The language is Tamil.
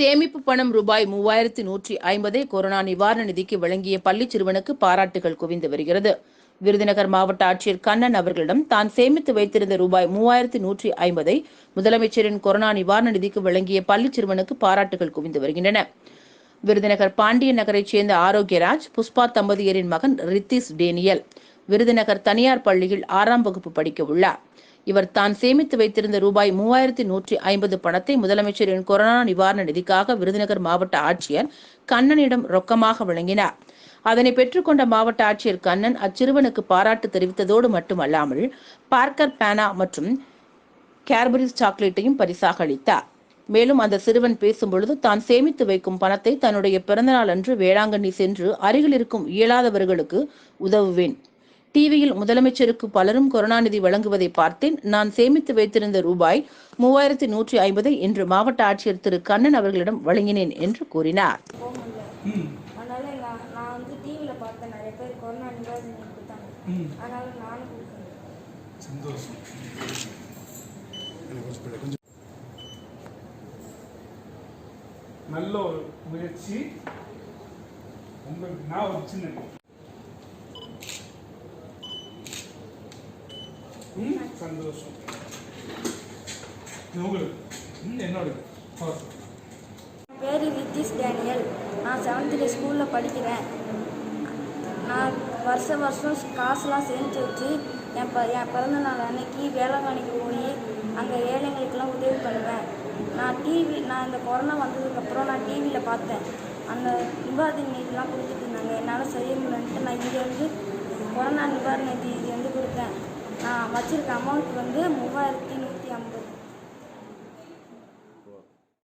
சேமிப்பு பணம் ரூபாய் மூவாயிரத்தி நூற்றி ஐம்பதை கொரோனா நிவாரண நிதிக்கு வழங்கிய பள்ளி சிறுவனுக்கு பாராட்டுகள் குவிந்து வருகிறது. விருதுநகர் மாவட்ட ஆட்சியர் கண்ணன் அவர்களிடம் தான் சேமித்து வைத்திருந்த ரூபாய் மூவாயிரத்தி நூற்றி ஐம்பதை முதலமைச்சரின் கொரோனா நிவாரண நிதிக்கு வழங்கிய பள்ளி சிறுவனுக்கு பாராட்டுகள் குவிந்து வருகின்றன. விருதுநகர் பாண்டிய நகரைச் சேர்ந்த ஆரோக்கியராஜ் புஷ்பா தம்பதியரின் மகன் ரித்திஸ் டேனியல். விருதுநகர் தனியார் பள்ளியில் ஆறாம் வகுப்பு படிக்க உள்ளார். இவர் தான் சேமித்து வைத்திருந்த ரூபாய் மூவாயிரத்தி நூற்றி ஐம்பது பணத்தை முதலமைச்சரின் கொரோனா நிவாரண நிதிக்காக விருதுநகர் மாவட்ட ஆட்சியர் கண்ணனிடம் ரொக்கமாக வழங்கினார். அதனை பெற்றுக்கொண்ட மாவட்ட ஆட்சியர் கண்ணன் அச்சிறுவனுக்கு பாராட்டு தெரிவித்ததோடு மட்டுமல்லாமல் பார்க்கர் பேனா மற்றும் கேர்பரிஸ் சாக்லேட்டையும் பரிசாக அளித்தார். மேலும் அந்த சிறுவன் பேசும்பொழுது தான் சேமித்து வைக்கும் பணத்தை தன்னுடைய பிறந்தநாள் அன்று வேளாங்கண்ணி சென்று அருகில் இருக்கும் இயலாதவர்களுக்கு உதவுவேன். டிவியில் முதலமைச்சருக்கு பலரும் கருணாநிதி வழங்குவதை பார்த்தேன். நான் சேமித்து வைத்திருந்த ரூபாய் மூவாயிரத்தி நூற்றி ஐம்பதை இன்று மாவட்ட ஆட்சியர் திரு கண்ணன் அவர்களிடம் வழங்கினேன் என்று கூறினார். போக முடியல ம். அதனால நான் நான் வந்து டிவியில் பார்த்தேன். நிறைய பேர் கொரோனா நிவாரணி கொடுத்தாங்க. ம். அதனால நானும் கொடுத்தேன். சந்தோஷம். நல்ல ஒரு முயற்சி. உங்களுக்கு நான் ஒரு சின்ன ம் சந்தோஷம் உங்களுக்கு ம் என்னோட பேர் ரித்திஷ் டேனியல் நான் செவன்த்தில் ஸ்கூலில் படிக்கிறேன் நான் வருஷ வருஷம் காசுலாம் சேர்ந்து வச்சு என் ப என் பிறந்த நாள் அன்னைக்கு வேளாங்கண்ணிக்கு போய் அங்கே ஏழைங்களுக்கெல்லாம் உதவி பண்ணுவேன் நான் டிவி நான் இந்த கொரோனா வந்ததுக்கப்புறம் நான் டிவியில் பார்த்தேன் அந்த நிவாரண நிதிலாம் கொடுத்துட்டு இருந்தாங்க என்னால் செய்ய முடியலன்ட்டு நான் இங்கே வந்து கொரோனா நிவாரண நிதி இது வந்து கொடுத்தேன் நான் வச்சுருக்க அமௌண்ட் வந்து மூவாயிரத்தி